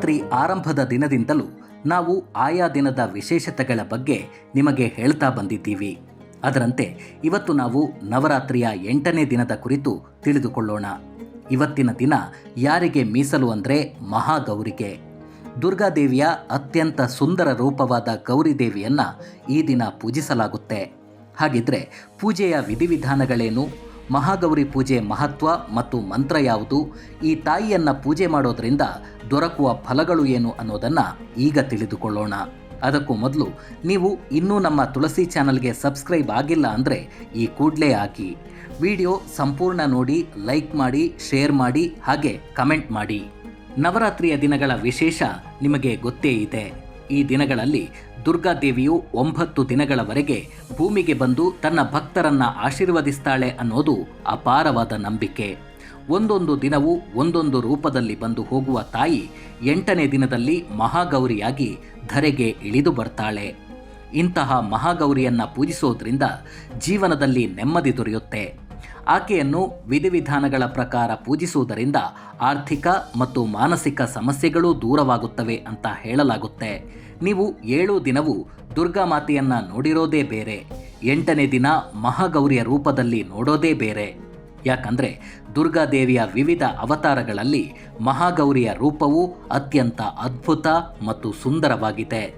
ನವರಾತ್ರಿ ಆರಂಭದ ದಿನದಿಂದಲೂ ನಾವು ಆಯಾ ದಿನದ ವಿಶೇಷತೆಗಳ ಬಗ್ಗೆ ನಿಮಗೆ ಹೇಳ್ತಾ ಬಂದಿದ್ದೀವಿ. ಅದರಂತೆ ಇವತ್ತು ನಾವು ನವರಾತ್ರಿಯ ಎಂಟನೇ ದಿನದ ಕುರಿತು ತಿಳಿದುಕೊಳ್ಳೋಣ. ಇವತ್ತಿನ ದಿನ ಯಾರಿಗೆ ಮೀಸಲು ಅಂದರೆ ಮಹಾಗೌರಿಗೆ. ದುರ್ಗಾದೇವಿಯ ಅತ್ಯಂತ ಸುಂದರ ರೂಪವಾದ ಗೌರಿದೇವಿಯನ್ನ ಈ ದಿನ ಪೂಜಿಸಲಾಗುತ್ತೆ. ಹಾಗಿದ್ರೆ ಪೂಜೆಯ ವಿಧಿವಿಧಾನಗಳೇನು? ಮಹಾಗೌರಿ ಪೂಜೆ ಮಹತ್ವ ಮತ್ತು ಮಂತ್ರ ಯಾವುದು? ಈ ತಾಯಿಯನ್ನು ಪೂಜೆ ಮಾಡೋದರಿಂದ ದೊರಕುವ ಫಲಗಳು ಏನು ಅನ್ನೋದನ್ನ ಈಗ ತಿಳಿದುಕೊಳ್ಳೋಣ. ಅದಕ್ಕೂ ಮೊದಲು ನೀವು ಇನ್ನೂ ನಮ್ಮ ತುಳಸಿ ಚಾನಲ್ಗೆ ಸಬ್ಸ್ಕ್ರೈಬ್ ಆಗಿಲ್ಲ ಅಂದರೆ ಈ ಕೂಡಲೇ ಆಗಿ ವಿಡಿಯೋ ಸಂಪೂರ್ಣ ನೋಡಿ, ಲೈಕ್ ಮಾಡಿ, ಶೇರ್ ಮಾಡಿ, ಹಾಗೆ ಕಮೆಂಟ್ ಮಾಡಿ. ನವರಾತ್ರಿಯ ದಿನಗಳ ವಿಶೇಷ ನಿಮಗೆ ಗೊತ್ತೇ ಇದೆ. ಈ ದಿನಗಳಲ್ಲಿ ದುರ್ಗಾದೇವಿಯು ಒಂಬತ್ತು ದಿನಗಳವರೆಗೆ ಭೂಮಿಗೆ ಬಂದು ತನ್ನ ಭಕ್ತರನ್ನ ಆಶೀರ್ವದಿಸ್ತಾಳೆ ಅನ್ನೋದು ಅಪಾರವಾದ ನಂಬಿಕೆ. ಒಂದೊಂದು ದಿನವೂ ಒಂದೊಂದು ರೂಪದಲ್ಲಿ ಬಂದು ಹೋಗುವ ತಾಯಿ ಎಂಟನೇ ದಿನದಲ್ಲಿ ಮಹಾಗೌರಿಯಾಗಿ ಧರೆಗೆ ಇಳಿದು ಬರ್ತಾಳೆ. ಇಂತಹ ಮಹಾಗೌರಿಯನ್ನ ಪೂಜಿಸೋದ್ರಿಂದ ಜೀವನದಲ್ಲಿ ನೆಮ್ಮದಿ ದೊರೆಯುತ್ತೆ. ಆಕೆಯನ್ನು ವಿಧಿವಿಧಾನಗಳ ಪ್ರಕಾರ ಪೂಜಿಸುವುದರಿಂದ ಆರ್ಥಿಕ ಮತ್ತು ಮಾನಸಿಕ ಸಮಸ್ಯೆಗಳು ದೂರವಾಗುತ್ತವೆ ಅಂತ ಹೇಳಲಾಗುತ್ತೆ. ನೀವು ಏಳು ದಿನವೂ ದುರ್ಗಾ ಮಾತೆಯನ್ನ ನೋಡಿರೋದೇ ಬೇರೆ. ಎಂಟನೇ ದಿನ ಮಹಾಗೌರಿಯ ರೂಪದಲ್ಲಿ ನೋಡೋದೇ ಬೇರೆ. ಯಾಕಂದ್ರೆ ದುರ್ಗಾದೇವಿಯ ವಿವಿಧ ಅವತಾರಗಳಲ್ಲಿ ಮಹಾಗೌರಿಯ ರೂಪವು ಅತ್ಯಂತ ಅದ್ಭುತ ಮತ್ತು ಸುಂದರವಾಗಿದೆ.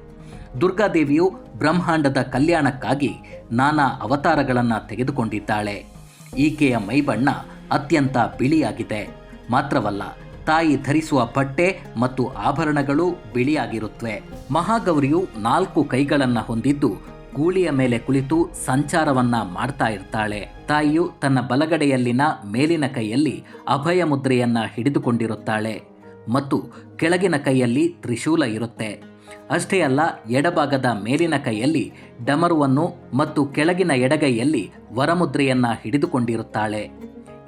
ದುರ್ಗಾದೇವಿಯು ಬ್ರಹ್ಮಾಂಡದ ಕಲ್ಯಾಣಕ್ಕಾಗಿ ನಾನಾ ಅವತಾರಗಳನ್ನು ತೆಗೆದುಕೊಂಡಿದ್ದಾಳೆ. ಈಕೆಯ ಮೈಬಣ್ಣ ಅತ್ಯಂತ ಬಿಳಿಯಾಗಿದೆ. ಮಾತ್ರವಲ್ಲ, ತಾಯಿ ಧರಿಸುವ ಬಟ್ಟೆ ಮತ್ತು ಆಭರಣಗಳು ಬಿಳಿಯಾಗಿರುತ್ತವೆ ಮಹಾಗೌರಿಯು ನಾಲ್ಕು ಕೈಗಳನ್ನು ಹೊಂದಿದ್ದು, ಗೂಳಿಯ ಮೇಲೆ ಕುಳಿತು ಸಂಚಾರವನ್ನ ಮಾಡ್ತಾ ಇರ್ತಾಳೆ. ತಾಯಿಯು ತನ್ನ ಬಲಗಡೆಯಲ್ಲಿನ ಮೇಲಿನ ಕೈಯಲ್ಲಿ ಅಭಯ ಮುದ್ರೆಯನ್ನ ಹಿಡಿದುಕೊಂಡಿರುತ್ತಾಳೆ. ಮತ್ತು ಕೆಳಗಿನ ಕೈಯಲ್ಲಿ ತ್ರಿಶೂಲ ಇರುತ್ತೆ. ಅಷ್ಟೇ ಅಲ್ಲ, ಎಡಭಾಗದ ಮೇಲಿನ ಕೈಯಲ್ಲಿ ಡಮರುವನ್ನು ಮತ್ತು ಕೆಳಗಿನ ಎಡಗೈಯಲ್ಲಿ ವರಮುದ್ರೆಯನ್ನ ಹಿಡಿದುಕೊಂಡಿರುತ್ತಾಳೆ.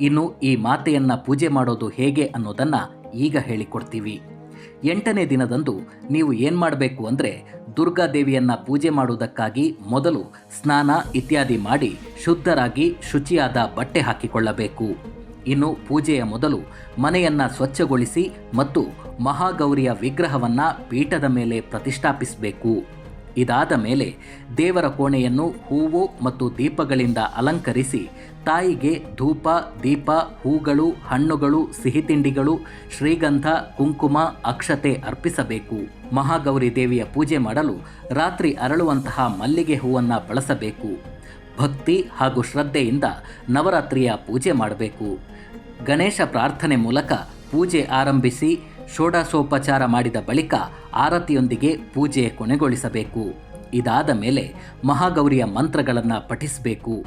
ಇನ್ನು ಈ ಮಾತೆಯನ್ನ ಪೂಜೆ ಮಾಡೋದು ಹೇಗೆ ಅನ್ನೋದನ್ನ ಈಗ ಹೇಳಿಕೊಡ್ತೀವಿ. ಎಂಟನೇ ದಿನದಂದು ನೀವು ಏನು ಮಾಡಬೇಕು ಅಂದರೆ ದುರ್ಗಾದೇವಿಯನ್ನ ಪೂಜೆ ಮಾಡುವುದಕ್ಕಾಗಿ ಮೊದಲು ಸ್ನಾನ ಇತ್ಯಾದಿ ಮಾಡಿ ಶುದ್ಧರಾಗಿ ಶುಚಿಯಾದ ಬಟ್ಟೆ ಹಾಕಿಕೊಳ್ಳಬೇಕು. ಇನ್ನು ಪೂಜೆಯ ಮೊದಲು ಮನೆಯನ್ನ ಸ್ವಚ್ಛಗೊಳಿಸಿ ಮತ್ತು ಮಹಾಗೌರಿಯ ವಿಗ್ರಹವನ್ನ ಪೀಠದ ಮೇಲೆ ಪ್ರತಿಷ್ಠಾಪಿಸಬೇಕು. ಇದಾದ ಮೇಲೆ ದೇವರ ಕೋಣೆಯನ್ನು ಹೂವು ಮತ್ತು ದೀಪಗಳಿಂದ ಅಲಂಕರಿಸಿ ತಾಯಿಗೆ ಧೂಪ, ದೀಪ, ಹೂಗಳು, ಹಣ್ಣುಗಳು ಸಿಹಿತಿಂಡಿಗಳು ಶ್ರೀಗಂಧ, ಕುಂಕುಮ, ಅಕ್ಷತೆ ಅರ್ಪಿಸಬೇಕು. ಮಹಾಗೌರಿ ದೇವಿಯ ಪೂಜೆ ಮಾಡಲು ರಾತ್ರಿ ಅರಳುವಂತಹ ಮಲ್ಲಿಗೆ ಹೂವನ್ನು ಬಳಸಬೇಕು. ಭಕ್ತಿ ಹಾಗೂ ಶ್ರದ್ಧೆಯಿಂದ ನವರಾತ್ರಿಯ ಪೂಜೆ ಮಾಡಬೇಕು. ಗಣೇಶ ಪ್ರಾರ್ಥನೆ ಮೂಲಕ ಪೂಜೆ ಆರಂಭಿಸಿ ಷೋಡಶೋಪಚಾರ ಮಾಡಿದ ಬಳಿಕ ಆರತಿಯೊಂದಿಗೆ ಪೂಜೆ ಕೊನೆಗೊಳಿಸಬೇಕು. ಇದಾದ ಮೇಲೆ ಮಹಾಗೌರಿಯ ಮಂತ್ರಗಳನ್ನು ಪಠಿಸಬೇಕು.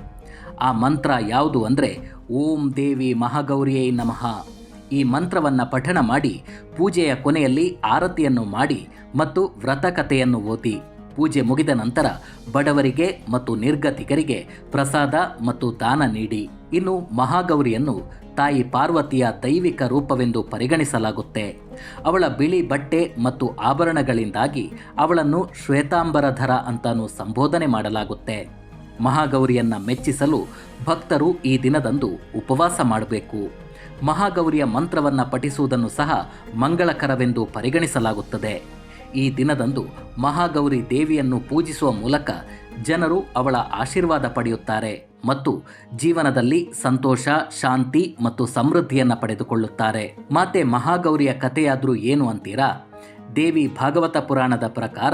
ಆ ಮಂತ್ರ ಯಾವುದು ಅಂದರೆ, ಓಂ ದೇವಿ ಮಹಾಗೌರಿಯೇ ನಮಃ. ಈ ಮಂತ್ರವನ್ನು ಪಠಣ ಮಾಡಿ ಪೂಜೆಯ ಕೊನೆಯಲ್ಲಿ ಆರತಿಯನ್ನು ಮಾಡಿ ಮತ್ತು ವ್ರತಕಥೆಯನ್ನು ಓದಿ. ಪೂಜೆ ಮುಗಿದ ನಂತರ ಬಡವರಿಗೆ ಮತ್ತು ನಿರ್ಗತಿಕರಿಗೆ ಪ್ರಸಾದ ಮತ್ತು ದಾನ ನೀಡಿ. ಇನ್ನು ಮಹಾಗೌರಿಯನ್ನು ತಾಯಿ ಪಾರ್ವತಿಯ ದೈವಿಕ ರೂಪವೆಂದು ಪರಿಗಣಿಸಲಾಗುತ್ತೆ. ಅವಳ ಬಿಳಿ ಬಟ್ಟೆ ಮತ್ತು ಆಭರಣಗಳಿಂದಾಗಿ ಅವಳನ್ನು ಶ್ವೇತಾಂಬರಧರ ಅಂತಾನೂ ಸಂಬೋಧನೆ ಮಾಡಲಾಗುತ್ತೆ. ಮಹಾಗೌರಿಯನ್ನ ಮೆಚ್ಚಿಸಲು ಭಕ್ತರು ಈ ದಿನದಂದು ಉಪವಾಸ ಮಾಡಬೇಕು. ಮಹಾಗೌರಿಯ ಮಂತ್ರವನ್ನು ಪಠಿಸುವುದನ್ನು ಸಹ ಮಂಗಳಕರವೆಂದು ಪರಿಗಣಿಸಲಾಗುತ್ತದೆ. ಈ ದಿನದಂದು ಮಹಾಗೌರಿ ದೇವಿಯನ್ನು ಪೂಜಿಸುವ ಮೂಲಕ ಜನರು ಅವಳ ಆಶೀರ್ವಾದ ಪಡೆಯುತ್ತಾರೆ ಮತ್ತು ಜೀವನದಲ್ಲಿ ಸಂತೋಷ, ಶಾಂತಿ ಮತ್ತು ಸಮೃದ್ಧಿಯನ್ನು ಪಡೆದುಕೊಳ್ಳುತ್ತಾರೆ. ಮಾತೆ ಮಹಾಗೌರಿಯ ಕಥೆಯಾದರೂ ಏನು ಅಂತೀರಾ? ದೇವಿ ಭಾಗವತ ಪುರಾಣದ ಪ್ರಕಾರ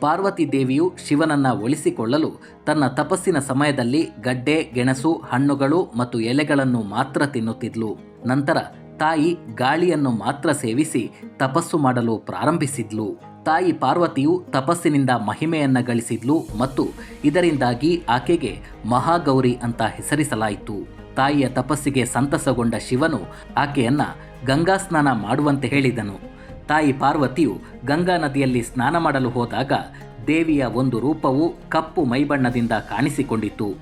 ಪಾರ್ವತಿ ದೇವಿಯು ಶಿವನನ್ನ ಒಲಿಸಿಕೊಳ್ಳಲು ತನ್ನ ತಪಸ್ಸಿನ ಸಮಯದಲ್ಲಿ ಗಡ್ಡೆ, ಗೆಣಸು, ಹಣ್ಣುಗಳು ಮತ್ತು ಎಲೆಗಳನ್ನು ಮಾತ್ರ ತಿನ್ನುತ್ತಿದ್ಲು. ನಂತರ ತಾಯಿ ಗಾಳಿಯನ್ನು ಮಾತ್ರ ಸೇವಿಸಿ ತಪಸ್ಸು ಮಾಡಲು ಪ್ರಾರಂಭಿಸಿದ್ಲು. ತಾಯಿ ಪಾರ್ವತಿಯು ತಪಸ್ಸಿನಿಂದ ಮಹಿಮೆಯನ್ನ ಗಳಿಸಿದ್ಲು ಮತ್ತು ಇದರಿಂದಾಗಿ ಆಕೆಗೆ ಮಹಾಗೌರಿ ಅಂತ ಹೆಸರಿಸಲಾಯಿತು. ತಾಯಿಯ ತಪಸ್ಸಿಗೆ ಸಂತಸಗೊಂಡ ಶಿವನು ಆಕೆಯನ್ನ ಗಂಗಾ ಸ್ನಾನ ಮಾಡುವಂತೆ ಹೇಳಿದನು. ತಾಯಿ ಪಾರ್ವತಿಯು ಗಂಗಾ ನದಿಯಲ್ಲಿ ಸ್ನಾನ ಮಾಡಲು ಹೋದಾಗ ದೇವಿಯ ಒಂದು ರೂಪವು ಕಪ್ಪು ಮೈಬಣ್ಣದಿಂದ ಕಾಣಿಸಿಕೊಂಡಿತು.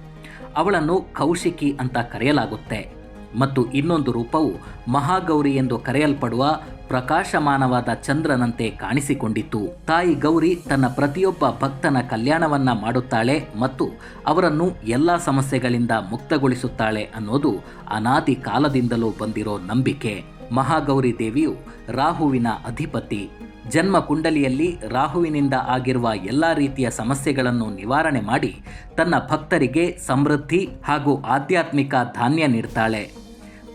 ಅವಳನ್ನು ಕೌಶಿಕಿ ಅಂತ ಕರೆಯಲಾಗುತ್ತೆ. ಮತ್ತು ಇನ್ನೊಂದು ರೂಪವು ಮಹಾಗೌರಿ ಎಂದು ಕರೆಯಲ್ಪಡುವ ಪ್ರಕಾಶಮಾನವಾದ ಚಂದ್ರನಂತೆ ಕಾಣಿಸಿಕೊಂಡಿತು ತಾಯಿ ಗೌರಿ ತನ್ನ ಪ್ರತಿಯೊಬ್ಬ ಭಕ್ತನ ಕಲ್ಯಾಣವನ್ನ ಮಾಡುತ್ತಾಳೆ ಮತ್ತು ಅವರನ್ನು ಎಲ್ಲ ಸಮಸ್ಯೆಗಳಿಂದ ಮುಕ್ತಗೊಳಿಸುತ್ತಾಳೆ ಅನ್ನೋದು ಅನಾದಿ ಕಾಲದಿಂದಲೂ ಬಂದಿರೋ ನಂಬಿಕೆ. ಮಹಾಗೌರಿ ದೇವಿಯು ರಾಹುವಿನ ಅಧಿಪತಿ. ಜನ್ಮ ಕುಂಡಲಿಯಲ್ಲಿ ರಾಹುವಿನಿಂದ ಆಗಿರುವ ಎಲ್ಲ ರೀತಿಯ ಸಮಸ್ಯೆಗಳನ್ನು ನಿವಾರಣೆ ಮಾಡಿ ತನ್ನ ಭಕ್ತರಿಗೆ ಸಮೃದ್ಧಿ ಹಾಗೂ ಆಧ್ಯಾತ್ಮಿಕ ಧಾನ್ಯ ನೀಡ್ತಾಳೆ.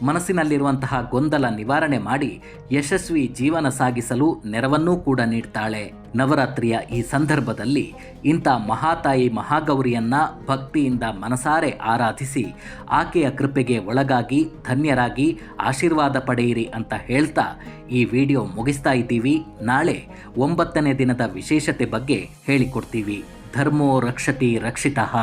ಮನಸ್ಸಿನಲ್ಲಿರುವಂತಹ ಗೊಂದಲ ನಿವಾರಣೆ ಮಾಡಿ ಯಶಸ್ವಿ ಜೀವನ ಸಾಗಿಸಲು ನೆರವನ್ನೂ ಕೂಡ ನೀಡ್ತಾಳೆ. ನವರಾತ್ರಿಯ ಈ ಸಂದರ್ಭದಲ್ಲಿ ಇಂಥ ಮಹಾತಾಯಿ ಮಹಾಗೌರಿಯನ್ನ ಭಕ್ತಿಯಿಂದ ಮನಸಾರೆ ಆರಾಧಿಸಿ ಆಕೆಯ ಕೃಪೆಗೆ ಒಳಗಾಗಿ ಧನ್ಯರಾಗಿ ಆಶೀರ್ವಾದ ಪಡೆಯಿರಿ ಅಂತ ಹೇಳ್ತಾ ಈ ವಿಡಿಯೋ ಮುಗಿಸ್ತಾ ಇದ್ದೀವಿ. ನಾಳೆ ಒಂಬತ್ತನೇ ದಿನದ ವಿಶೇಷತೆ ಬಗ್ಗೆ ಹೇಳಿಕೊಡ್ತೀವಿ. ಧರ್ಮೋ ರಕ್ಷತಿ ರಕ್ಷಿತಃ.